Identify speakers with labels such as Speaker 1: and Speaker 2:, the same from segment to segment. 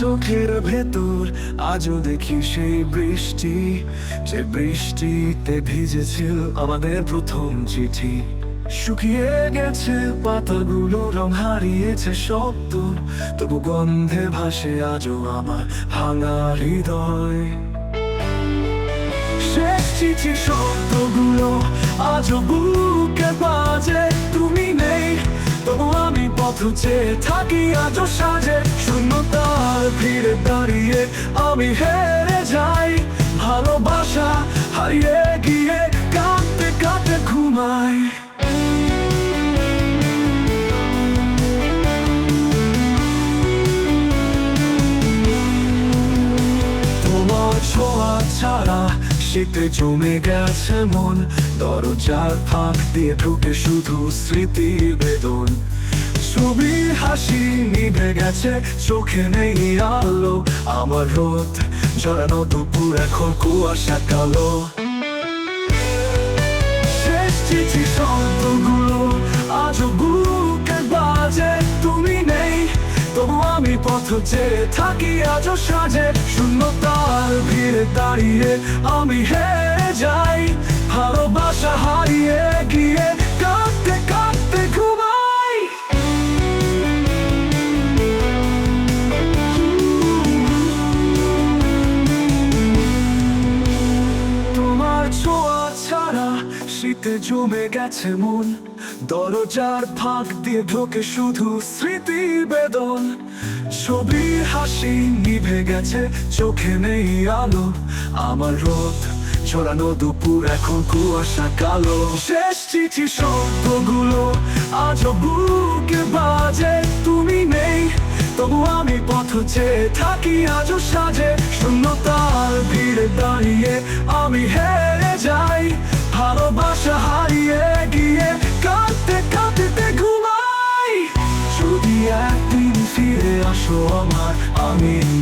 Speaker 1: চোখের ভেতর, আজও দেখি সেই বৃষ্টি, যে বৃষ্টিতে ভিজেছিল আমাদের প্রথম চিঠি। শুকিয়ে গেছে পাতাগুলো, রং হারিয়েছে শব্দ, তবু গন্ধে ভাসে আজও আমার ভাঙা হৃদয়। শেষ চিঠি শব্দগুলো আজও বুকে বাজে, তুমি নেই, তবু আমি পথ চেয়ে থাকি, আজও সাজে ফিরে দাঁড়িয়ে আমি হেরে যাই। ভালোবাসা হারিয়ে গিয়ে কাঁদতে কাঁদতে ঘুমাই। তোমার ছোঁয়া ছাড়া শীতে জমে গেছে মন। দরজার ফাঁক দিয়ে ঢুকে শুধু স্মৃতি বেদন। ছবি হাসি নিভে গেছে, চোখে নেই আলো। আমার রোদ দুপুর, এখন কুয়াশা কালো। তুমি নেই আমি থাকি আজও সাজে। শূন্যতার ভিড়ে দাঁড়িয়ে আমি হে যাই, ভালোবাসা হারিয়ে গিয়ে জমে গেছে মন। দরজার ফাঁক দিয়ে ঢোকে শুধু স্মৃতি বেদন। ছবি হাসি নিভে গেছে, চোখে নেই আলো। আমার রোদ ছড়ানো দুপুর, এখন কুয়াশা কালো। শেষ চিঠি শব্দগুলো আজ বুকে বাজে। তুমি নেই, তবু আমি পথ চেয়ে থাকি, আজও সাজে।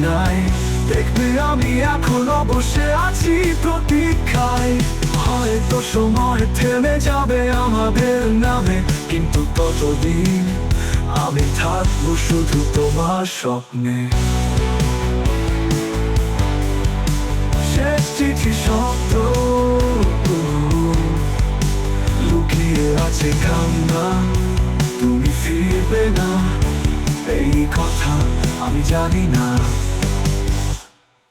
Speaker 1: নাই। দেখবে আমি এখনও বসে আছি প্রতীক্ষায়। হয়তো সময় থেমে যাবে আমাদের নামে, কিন্তু ততদিন আমি থাকব শুধু তোমার স্বপ্নে। শেষ চিঠি শব্দ, লুকিয়ে আছে কান্না, তুমি ফিরবে না। এই কথা আমি জানি না।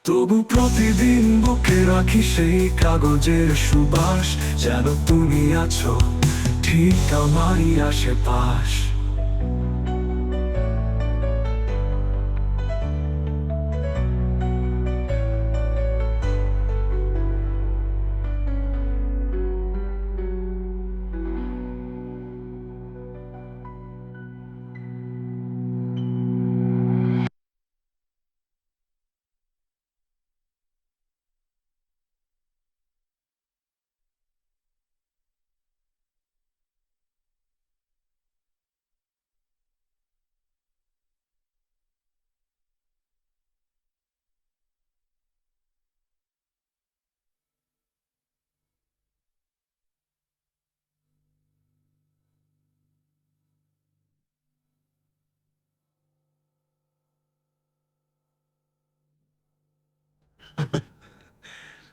Speaker 1: তবু প্রতিদিন বুকে রাখি সেই কাগজের সুবাস যেন তুমি আছো ঠিক আমারই আশেপাশ।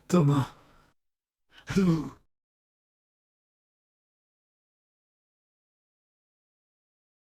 Speaker 1: তোমার